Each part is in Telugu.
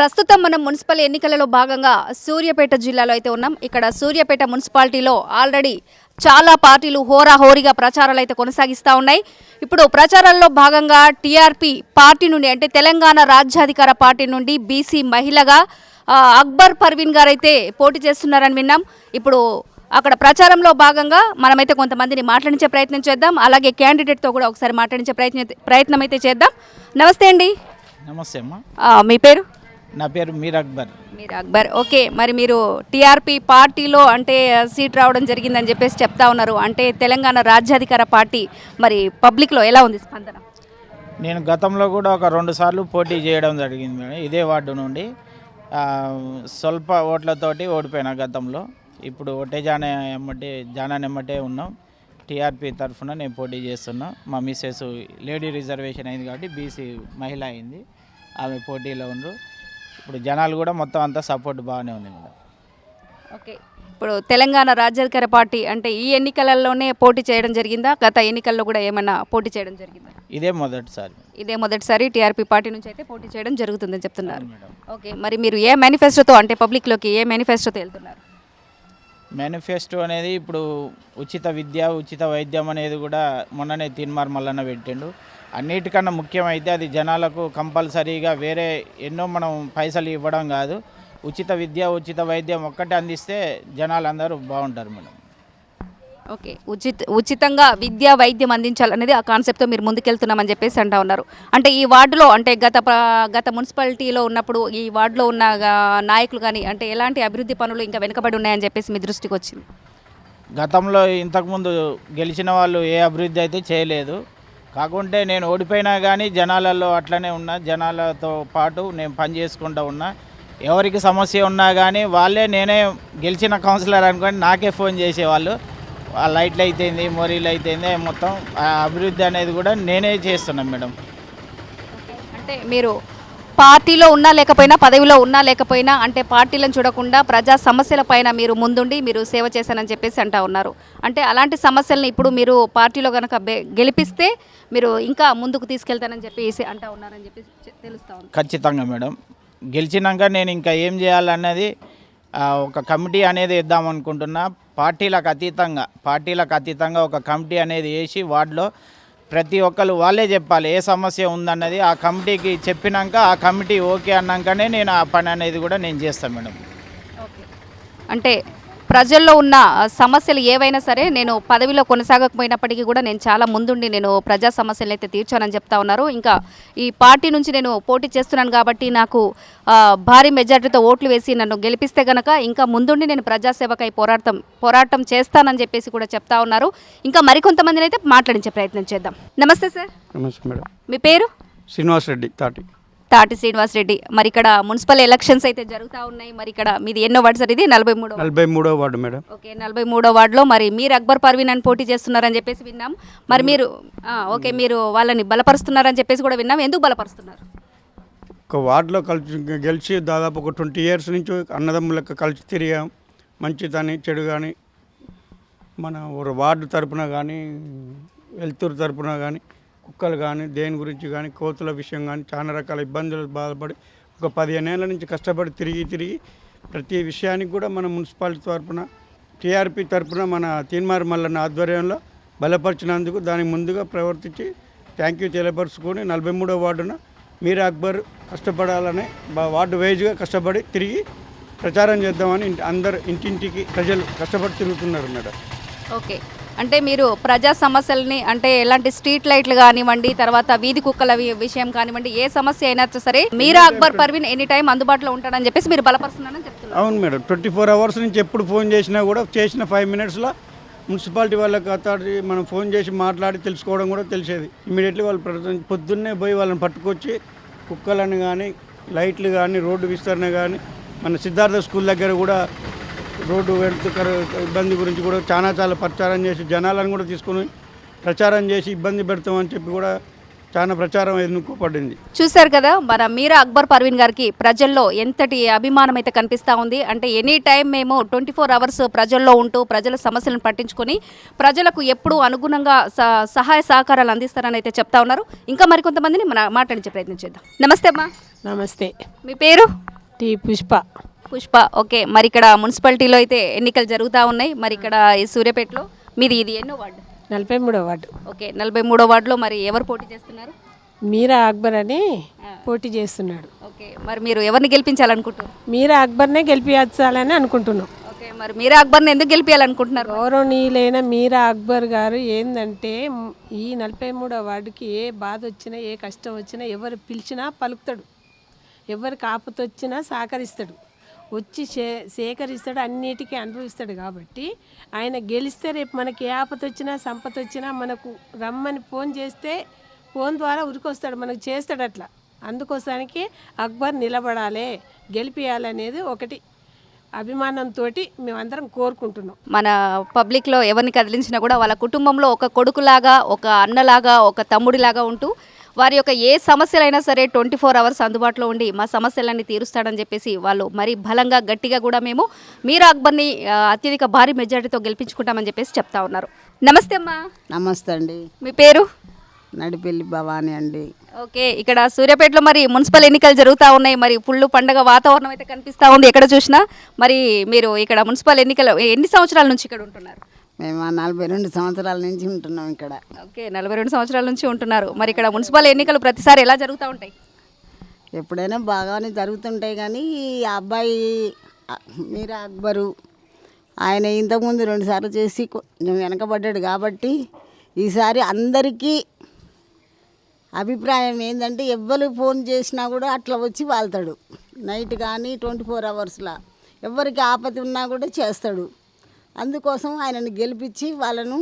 ప్రస్తుతం మనం మున్సిపల్ ఎన్నికలలో భాగంగా సూర్యాపేట జిల్లాలో అయితే ఉన్నాం. ఇక్కడ సూర్యాపేట మున్సిపాలిటీలో ఆల్రెడీ చాలా పార్టీలు హోరాహోరీగా ప్రచారాలు అయితే కొనసాగిస్తూ ఉన్నాయి. ఇప్పుడు ప్రచారాల్లో భాగంగా టీఆర్పీ పార్టీ నుండి అంటే తెలంగాణ రాజ్యాధికార పార్టీ నుండి బీసీ మహిళగా అక్బర్ పర్వీన్ గారు అయితే పోటీ చేస్తున్నారని విన్నాం. ఇప్పుడు అక్కడ ప్రచారంలో భాగంగా మనమైతే కొంతమందిని మాట్లాడించే ప్రయత్నం చేద్దాం. అలాగే క్యాండిడేట్తో కూడా ఒకసారి మాట్లాడించే ప్రయత్నం ప్రయత్నం అయితే చేద్దాం. నమస్తే అండి. నమస్తే అమ్మా. మీ పేరు? నా పేరు మీర్ అక్బర్. మీరు అక్బర్. ఓకే మరి మీరు టీఆర్పీ పార్టీలో అంటే సీట్ రావడం జరిగిందని చెప్పేసి చెప్తా ఉన్నారు. అంటే తెలంగాణ రాజ్యాధికార పార్టీ మరి పబ్లిక్లో ఎలా ఉంది స్పందన? నేను గతంలో కూడా ఒక రెండు సార్లు పోటీ చేయడం జరిగింది మేడం ఇదే వార్డు నుండి. స్వల్ప ఓట్లతోటి ఓడిపోయినా గతంలో. ఇప్పుడు ఒటే జాన ఎమ్మటే జానాన్ ఎమ్మటే ఉన్నాం. టీఆర్పీ తరఫున నేను పోటీ చేస్తున్నా. మా మిస్సెస్ లేడీ రిజర్వేషన్ అయింది కాబట్టి బీసీ మహిళ అయింది. ఆమె పోటీలో ఉండ్రు. ఇప్పుడు జనాలు కూడా మొత్తం అంతా సపోర్ట్ బాగానే ఉంది మేడం. ఓకే. ఇప్పుడు తెలంగాణ రాజ్యాధికార పార్టీ అంటే ఈ ఎన్నికలలోనే పోటీ చేయడం జరిగిందా? గత ఎన్నికల్లో కూడా ఏమైనా పోటీ చేయడం జరిగిందా? ఇదే మొదటిసారి. ఇదే మొదటిసారి టీఆర్పీ పార్టీ నుంచి అయితే పోటీ చేయడం జరుగుతుందని చెప్తున్నారు. ఓకే. మరి మీరు ఏ మేనిఫెస్టోతో అంటే పబ్లిక్లోకి ఏ మేనిఫెస్టోతో వెళ్తున్నారు? మేనిఫెస్టో అనేది ఇప్పుడు ఉచిత విద్య ఉచిత వైద్యం అనేది కూడా మొన్ననే తీన్మార్ మల్లన్న పెట్టిండు. అన్నిటికన్నా ముఖ్యమైతే అది జనాలకు కంపల్సరీగా వేరే ఎన్నో మనం పైసలు ఇవ్వడం కాదు. ఉచిత విద్య ఉచిత వైద్యం ఒక్కటే అందిస్తే జనాలందరూ బాగుంటారు మేడం. ఓకే. ఉచిత ఉచితంగా విద్యా వైద్యం అందించాలనేది ఆ కాన్సెప్ట్తో మీరు ముందుకెళ్తున్నామని చెప్పేసి అంటా ఉన్నారు. అంటే ఈ వార్డులో అంటే గత గత మున్సిపాలిటీలో ఉన్నప్పుడు ఈ వార్డులో ఉన్న నాయకులు కానీ అంటే ఎలాంటి అభివృద్ధి పనులు ఇంకా వెనుకబడి ఉన్నాయని చెప్పేసి మీ దృష్టికి వచ్చింది? గతంలో ఇంతకుముందు గెలిచిన వాళ్ళు ఏ అభివృద్ధి అయితే చేయలేదు. కాకుంటే నేను ఓడిపోయినా కానీ జనాలలో అట్లనే ఉన్నా. జనాలతో పాటు నేను పని చేసుకుంటూ ఉన్నా. ఎవరికి సమస్య ఉన్నా కానీ వాళ్ళే నేనే గెలిచిన కౌన్సిలర్ అనుకోని నాకే ఫోన్ చేసేవాళ్ళు. ఆ లైట్లు అయితేంది మోరీలు అయితేంది మొత్తం ఆ అభివృద్ధి అనేది కూడా నేనే చేస్తున్నాను మేడం. అంటే మీరు పార్టీలో ఉన్నా లేకపోయినా పదవిలో ఉన్నా లేకపోయినా అంటే పార్టీలను చూడకుండా ప్రజా సమస్యల పైన మీరు ముందుండి మీరు సేవ చేశానని చెప్పేసి అంటా ఉన్నారు. అంటే అలాంటి సమస్యలను ఇప్పుడు మీరు పార్టీలో కనుక గెలిపిస్తే మీరు ఇంకా ముందుకు తీసుకెళ్తానని చెప్పేసి అంటా ఉన్నారని చెప్పేసి చె- తెలుస్తా ఉంది. ఖచ్చితంగా మేడం. గెలిచినాక నేను ఇంకా ఏం చేయాలన్నది ఒక కమిటీ అనేది ఇద్దాం అనుకుంటున్నా. పార్టీలకు అతీతంగా పార్టీలకు అతీతంగా ఒక కమిటీ అనేది వేసి వార్డులో ప్రతి ఒక్కరు వాళ్ళే చెప్పాలి ఏ సమస్య ఉందన్నది ఆ కమిటీకి చెప్పినాక ఆ కమిటీ ఓకే అన్నాకనే నేను ఆ పని అనేది కూడా నేను చేస్తాను మేడం. అంటే ప్రజల్లో ఉన్న సమస్యలు ఏవైనా సరే నేను పదవిలో కొనసాగకపోయినప్పటికీ కూడా నేను చాలా ముందుండి నేను ప్రజా సమస్యలు అయితే తీర్చానని చెప్తా ఉన్నారు. ఇంకా ఈ పార్టీ నుంచి నేను పోటీ చేస్తున్నాను కాబట్టి నాకు భారీ మెజార్టీతో ఓట్లు వేసి నన్ను గెలిపిస్తే గనక ఇంకా ముందుండి నేను ప్రజాసేవకై పోరాటం పోరాటం చేస్తానని చెప్పేసి కూడా చెప్తా ఉన్నారు. ఇంకా మరికొంతమందిని అయితే మాట్లాడించే ప్రయత్నం చేద్దాం. నమస్తే సార్. నమస్తే మేడం. మీ పేరు? శ్రీనివాస్ రెడ్డి తాటి. తాటి శ్రీనివాస్ రెడ్డి. మరి ఇక్కడ మున్సిపల్ ఎలక్షన్స్ అయితే జరుగుతూ ఉన్నాయి. మరి ఇక్కడ మీది ఎన్నో వార్డు సార్ ఇది? నలభై మూడో నలభై మూడో వార్డు మేడం. ఓకే నలభై మూడో వార్డులో మరి మీరు అక్బర్ పర్వీన్ అని పోటీ చేస్తున్నారని చెప్పేసి విన్నాం. మరి మీరు ఓకే మీరు వాళ్ళని బలపరుస్తున్నారని చెప్పేసి కూడా విన్నాం. ఎందుకు బలపరుస్తున్నారు? ఒక వార్డులో కలిసి గెలిచి దాదాపు ఒక ట్వంటీ ఇయర్స్ నుంచి అన్నదమ్ములకు కలిసి తిరిగాం. మంచిదని చెడు కానీ మన వార్డు తరపున కానీ వెలుతురు తరపున కానీ కుక్కలు కానీ దేని గురించి కానీ కోతుల విషయం కానీ చాలా రకాల ఇబ్బందులు బాధపడి ఒక పదిహేను ఏళ్ళ నుంచి కష్టపడి తిరిగి తిరిగి ప్రతి విషయానికి కూడా మన మున్సిపాలిటీ తరఫున టీఆర్పీ తరపున మన తీన్మార్ మల్లన్న ఆధ్వర్యంలో బలపరిచినందుకు దానికి ముందుగా ప్రవర్తించి థ్యాంక్ యూ తెలియపరుచుకొని నలభై మూడో వార్డున మీర్ అక్బర్ కష్టపడాలని వార్డు వైజ్గా కష్టపడి తిరిగి ప్రచారం చేద్దామని అందరు ఇంటింటికి ప్రజలు కష్టపడి తిరుగుతున్నారు మేడం. ఓకే. అంటే మీరు ప్రజా సమస్యల్ని అంటే ఎలాంటి స్ట్రీట్ లైట్లు కానివ్వండి తర్వాత వీధి కుక్కల విషయం కానివ్వండి ఏ సమస్య అయినా సరే మీరా అక్బర్ పర్వీన్ ఎనీ టైం అందుబాటులో ఉంటాడని చెప్పేసి మీరు బలపరుస్తున్నారని చెప్తున్నారు. అవును మేడం. ట్వంటీ ఫోర్ అవర్స్ నుంచి ఎప్పుడు ఫోన్ చేసినా కూడా చేసిన ఫైవ్ మినిట్స్లో మున్సిపాలిటీ వాళ్ళకి అథారిటీ మనం ఫోన్ చేసి మాట్లాడి తెలుసుకోవడం కూడా తెలిసేది. ఇమీడియట్లీ వాళ్ళు పొద్దున్నే పోయి వాళ్ళని పట్టుకొచ్చి కుక్కలను కానీ లైట్లు కానీ రోడ్డు విస్తరణ కానీ మన సిద్ధార్థ స్కూల్ దగ్గర కూడా రోడ్డు వెళ్తూ ఇబ్బంది గురించి కూడా చాలా చాలా ప్రచారం చేసి జనాలను కూడా తీసుకొని ప్రచారం చేసి ఇబ్బంది పెడతామని చెప్పి కూడా చాలా ప్రచారం ఎన్నుకోబడింది. చూశారు కదా మన మీరా అక్బర్ పర్వీన్ గారికి ప్రజల్లో ఎంతటి అభిమానం అయితే కనిపిస్తూ ఉంది. అంటే ఎనీ టైం మేము ట్వంటీ ఫోర్ అవర్స్ ప్రజల్లో ఉంటూ ప్రజల సమస్యలను పట్టించుకొని ప్రజలకు ఎప్పుడూ అనుగుణంగా స- సహాయ సహకారాలు అందిస్తారని అయితే చెప్తా ఉన్నారు. ఇంకా మరికొంతమందిని మన మాట్లాడించే ప్రయత్నం చేద్దాం. నమస్తే అమ్మా. నమస్తే. మీ పేరు? టీ పుష్ప. పుష్ప. ఓకే మరి ఇక్కడ మున్సిపాలిటీలో అయితే ఎన్నికలు జరుగుతూ ఉన్నాయి. మరి ఇక్కడ ఈ సూర్యాపేటలో మీది ఇది ఎన్నో వార్డు? నలభై మూడో వార్డు. ఓకే నలభై మూడో వార్డులో మరి ఎవరు పోటీ చేస్తున్నారు? మీరా అక్బర్ అని పోటీ చేస్తున్నాడు. ఓకే మరి మీరు ఎవరిని గెలిపించాలనుకుంటున్నారు? మీరా అక్బర్నే గెలిపించాలని అనుకుంటున్నాం. ఓకే మరి మీరా అక్బర్ని ఎందుకు గెలిపించాలనుకుంటున్నారు? గౌరవనీయులైన మీరా అక్బర్ గారు ఏంటంటే ఈ నలభై మూడో వార్డుకి ఏ బాధ వచ్చినా ఏ కష్టం వచ్చినా ఎవరు పిలిచినా పలుకుతాడు. ఎవరికి ఆపత వచ్చినా సహకరిస్తాడు. వచ్చి సే సేకరిస్తాడు అన్నిటికీ అనుభవిస్తాడు కాబట్టి ఆయన గెలిస్తే రేపు మనకి ఏ ఆపత వచ్చినా సంపద వచ్చినా మనకు రమ్మని ఫోన్ చేస్తే ఫోన్ ద్వారా ఉరికొస్తాడు మనకు చేస్తాడు అట్లా. అందుకోసానికి అక్బర్ నిలబడాలి గెలిపియాలనేది ఒకటి అభిమానంతో మేమందరం కోరుకుంటున్నాం. మన పబ్లిక్లో ఎవరిని కదిలించినా కూడా వాళ్ళ కుటుంబంలో ఒక కొడుకులాగా ఒక అన్నలాగా ఒక తమ్ముడిలాగా ఉంటూ వారి యొక్క ఏ సమస్యలైనా సరే ట్వంటీ ఫోర్ అవర్స్ అందుబాటులో ఉండి మా సమస్యలన్నీ తీరుస్తాడని చెప్పేసి వాళ్ళు మరి బలంగా గట్టిగా కూడా మేము మీరా అక్బర్ని అత్యధిక భారీ మెజారిటీతో గెలిపించుకుంటామని చెప్పేసి చెప్తా ఉన్నారు. నమస్తే అమ్మా. నమస్తే అండి. మీ పేరు? నడిపెల్లి భవానీ అండి. ఓకే ఇక్కడ సూర్యాపేటలో మరి మున్సిపల్ ఎన్నికలు జరుగుతూ ఉన్నాయి. మరి ఫుల్ పండగ వాతావరణం అయితే కనిపిస్తూ ఉంది. ఎక్కడ చూసినా మరి మీరు ఇక్కడ మున్సిపల్ ఎన్నికలు ఎన్ని సంవత్సరాల నుంచి ఇక్కడ ఉంటున్నారు? మేము ఆ నలభై రెండు సంవత్సరాల నుంచి ఉంటున్నాం ఇక్కడ. ఓకే నలభై రెండు సంవత్సరాల నుంచి ఉంటున్నారు. మరి ఇక్కడ మున్సిపల్ ఎన్నికలు ప్రతిసారి ఎలా జరుగుతూ ఉంటాయి? ఎప్పుడైనా బాగానే జరుగుతుంటాయి కానీ ఈ అబ్బాయి మీరా అక్బరు ఆయన ఇంతకుముందు రెండుసార్లు చేసి కొంచెం వెనకబడ్డాడు కాబట్టి ఈసారి అందరికీ అభిప్రాయం ఏంటంటే ఎవ్వరు ఫోన్ చేసినా కూడా అట్లా వచ్చి వాళ్తాడు. నైట్ కానీ ట్వంటీ ఫోర్ అవర్స్లో. ఎవరికి ఆపద ఉన్నా కూడా చేస్తాడు. అందుకోసం ఆయనను గెలిపించి వాళ్ళను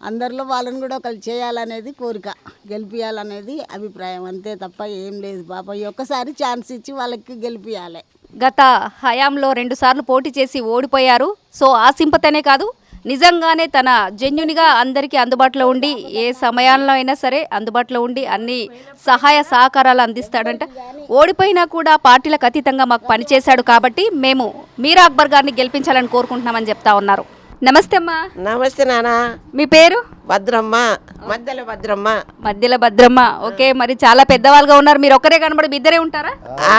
అందరిలో వాళ్ళని కూడా ఒకరు చేయాలనేది కోరిక. గెలిపించాలనేది అభిప్రాయం. అంతే తప్ప ఏం లేదు పాప. ఒక్కసారి ఛాన్స్ ఇచ్చి వాళ్ళకి గెలిపించాలి గత హయాంలో రెండు సార్లు పోటీ చేసి ఓడిపోయారు. సో ఆ సింపతనే కాదు నిజంగానే తన జెన్యునిగా అందరికీ అందుబాటులో ఉండి ఏ సమయాల్లో అయినా సరే అందుబాటులో ఉండి అన్ని సహాయ సహకారాలు అందిస్తాడంట. ఓడిపోయినా కూడా పార్టీలకు అతీతంగా మాకు పనిచేశాడు కాబట్టి మేము మీరా అక్బర్ గారిని గెలిపించాలని కోరుకుంటున్నామని చెప్తా ఉన్నారు. నమస్తే అమ్మా. నమస్తే నాన్న మీ పేరు? భద్రమ్మ. మధ్యలో భద్రమ్మ. మధ్యలో భద్రమ్మ. ఓకే మరి చాలా పెద్దవాళ్ళుగా ఉన్నారు. మీరు ఒక్కరే కనబడి మీ ఇద్దరే ఉంటారా? ఆ,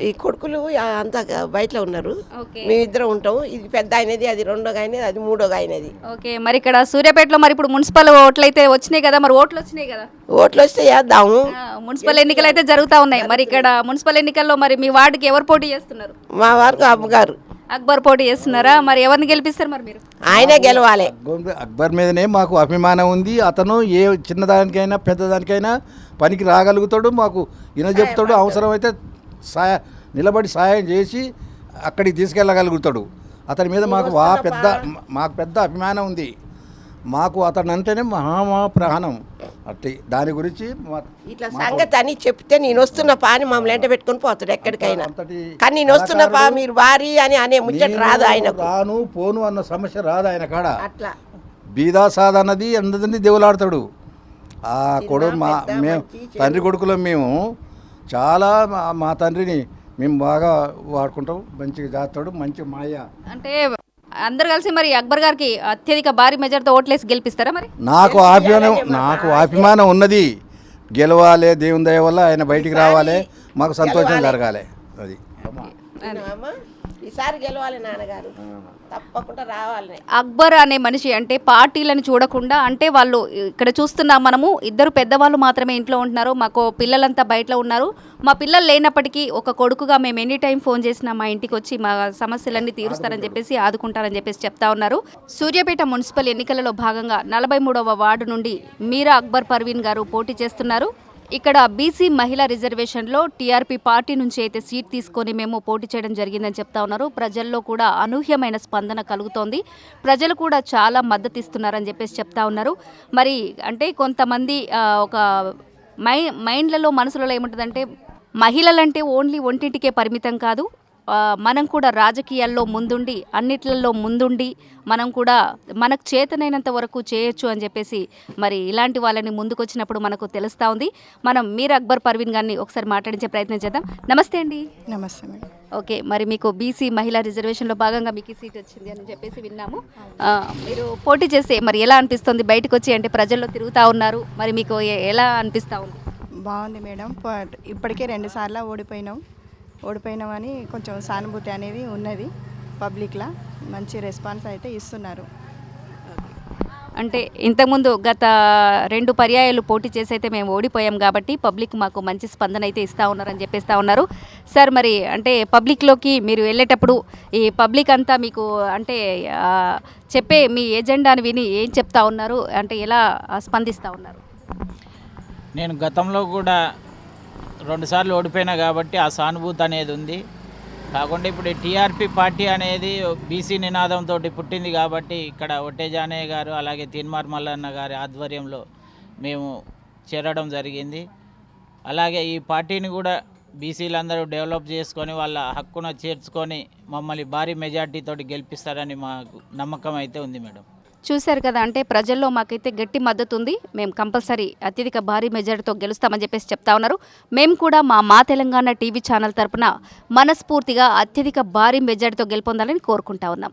ఈ కొడుకులు అంతా బయటలో ఉన్నారు. ఓకే. మేమిద్దరం ఉంటాం. ఇది పెద్ద అయినది అది రెండో అయినది అది మూడో అయినది ఓకే మరి ఇక్కడ సూర్యాపేటలో మరి ఇప్పుడు మున్సిపల్ ఓట్లు అయితే వచ్చినాయి కదా మరి ఓట్లు వచ్చినాయి కదా? ఓట్లు వస్తే వేద్దాము ఆ, మున్సిపల్ ఎన్నికలు అయితే జరుగుతూ ఉన్నాయి. మరి ఇక్కడ మున్సిపల్ ఎన్నికల్లో మరి మీ వార్డుకి ఎవరు పోటీ చేస్తున్నారు? మా వారికి అమ్మగారు. అక్బర్ పోటీ చేస్తున్నారా? మరి ఎవరిని గెలిపిస్తారు మరి మీరు? ఆయనే గెలవాలి. అక్బర్ అక్బర్ మీదనే మాకు అభిమానం ఉంది. అతను ఏ చిన్నదానికైనా పెద్దదానికైనా పనికి రాగలుగుతాడు. మాకు ఈయన చెప్తాడు అవసరమైతే సాయ నిలబడి సాయం చేసి అక్కడికి తీసుకెళ్ళగలుగుతాడు. అతని మీద మాకు వా పెద్ద మాకు పెద్ద అభిమానం ఉంది. మాకు అతను అంటేనే మహామహా ప్రాణం అట్టి దాని గురించి ఇట్లా సంగతి అని చెప్తే నేను వస్తున్న పాని మమ్మల్ని ఎంట పెట్టుకుని పోతాడు ఎక్కడికైనా. కానీ నేను వస్తున్న పా మీరు వారి అని అనే ముచ్చట రాదు ఆయనకు. రాను పోను అన్న సమస్య రాదు ఆయన కాడ. అట్లా. బీదా అన్నది అందరినీ దేవులాడతాడు. ఆ కొడుకు మా మేము తండ్రి కొడుకులం మేము చాలా మా మా తండ్రిని మేము బాగా వాడుకుంటాం మంచిగా చేస్తాడు మంచి మాయ. అంటే అందరు కలిసి మరి అక్బర్ గారికి అత్యధిక భారీ మెజార్తో ఓట్లేసి గెలిపిస్తారా మరి? నాకు అభిమానం నాకు అభిమానం ఉన్నది. గెలవాలి దేవుని దయ వల్ల ఆయన బయటికి రావాలి. మాకు సంతోషం జరగాలి. అది. ఈసారి గెలవాలి నాన్నగారు. తప్పకుండా రావాలి. అక్బర్ అనే మనిషి అంటే పార్టీలను చూడకుండా అంటే వాళ్ళు ఇక్కడ చూస్తున్నాం మనము ఇద్దరు పెద్దవాళ్ళు మాత్రమే ఇంట్లో ఉంటున్నారు. మాకు పిల్లలంతా బయటలో ఉన్నారు. మా పిల్లలు లేనప్పటికీ ఒక కొడుకుగా మేము ఎనీ టైం ఫోన్ చేసినా మా ఇంటికి వచ్చి మా సమస్యలన్నీ తీరుస్తారని చెప్పేసి ఆదుకుంటారని చెప్పేసి చెప్తా ఉన్నారు. సూర్యాపేట మున్సిపల్ ఎన్నికలలో భాగంగా నలభై మూడవ వార్డు నుండి మీరా అక్బర్ పర్వీన్ గారు పోటీ చేస్తున్నారు. ఇక్కడ బీసీ మహిళా రిజర్వేషన్లో టీఆర్పీ పార్టీ నుంచి అయితే సీట్ తీసుకొని మేము పోటీ చేయడం జరిగిందని చెప్తా ఉన్నారు. ప్రజల్లో కూడా అనూహ్యమైన స్పందన కలుగుతోంది. ప్రజలు కూడా చాలా మద్దతు ఇస్తున్నారని చెప్పేసి చెప్తా ఉన్నారు. మరి అంటే కొంతమంది ఒక మై మైండ్లలో మనసులలో ఏముంటుందంటే మహిళలంటే ఓన్లీ ఒంటింటికే పరిమితం కాదు. మనం కూడా రాజకీయాల్లో ముందుండి అన్నిట్లలో ముందుండి మనం కూడా మనకు చేతనైనంత వరకు చేయొచ్చు అని చెప్పేసి మరి ఇలాంటి వాళ్ళని ముందుకొచ్చినప్పుడు మనకు తెలుస్తూ ఉంది. మనం మీర్ అక్బర్ పర్వీన్ గారిని ఒకసారి మాట్లాడించే ప్రయత్నం చేద్దాం. నమస్తే అండి. నమస్తే మేడం. ఓకే మరి మీకు బీసీ మహిళా రిజర్వేషన్లో భాగంగా మీకు సీట్ వచ్చింది అని చెప్పేసి విన్నాము. మీరు పోటీ చేస్తే మరి ఎలా అనిపిస్తుంది? బయటకు వచ్చి అంటే ప్రజల్లో తిరుగుతూ ఉన్నారు. మరి మీకు ఎలా అనిపిస్తూ ఉంది? బాగుంది మేడం. ఇప్పటికే రెండు సార్లు ఓడిపోయినాం. ఓడిపోయినాం అని కొంచెం సానుభూతి అనేది ఉన్నది పబ్లిక్లా. మంచి రెస్పాన్స్ అయితే ఇస్తున్నారు. అంటే ఇంతకుముందు గత రెండు పర్యాయాలు పోటీ చేసి అయితే మేము ఓడిపోయాం కాబట్టి పబ్లిక్ మాకు మంచి స్పందన అయితే ఇస్తూ ఉన్నారని చెప్పేస్తా ఉన్నారు. సార్ మరి అంటే పబ్లిక్లోకి మీరు వెళ్ళేటప్పుడు ఈ పబ్లిక్ అంతా మీకు అంటే చెప్పే మీ ఎజెండాని విని ఏం చెప్తా ఉన్నారు? అంటే ఎలా స్పందిస్తూ ఉన్నారు? నేను గతంలో కూడా రెండుసార్లు ఓడిపోయినా కాబట్టి ఆ సానుభూతి అనేది ఉంది. కాకుండా ఇప్పుడు టీఆర్పీ పార్టీ అనేది బీసీ నినాదంతో పుట్టింది కాబట్టి ఇక్కడ ఒట్టేజానయ్య గారు అలాగే తీన్మార్ మల్లన్న గారి ఆధ్వర్యంలో మేము చేరడం జరిగింది. అలాగే ఈ పార్టీని కూడా బీసీలందరూ డెవలప్ చేసుకొని వాళ్ళ హక్కును చేర్చుకొని మమ్మల్ని భారీ మెజార్టీతో గెలిపిస్తారని మాకు నమ్మకం అయితే ఉంది మేడం. చూశారు కదా అంటే ప్రజల్లో మాకైతే గట్టి మద్దతు ఉంది మేము కంపల్సరీ అత్యధిక భారీ మెజార్టీతో గెలుస్తామని చెప్పేసి చెప్తా ఉన్నారు. మేము కూడా మా మా తెలంగాణ టీవీ ఛానల్ తరపున మనస్ఫూర్తిగా అత్యధిక భారీ మెజార్టీతో గెలుపొందాలని కోరుకుంటా ఉన్నాం.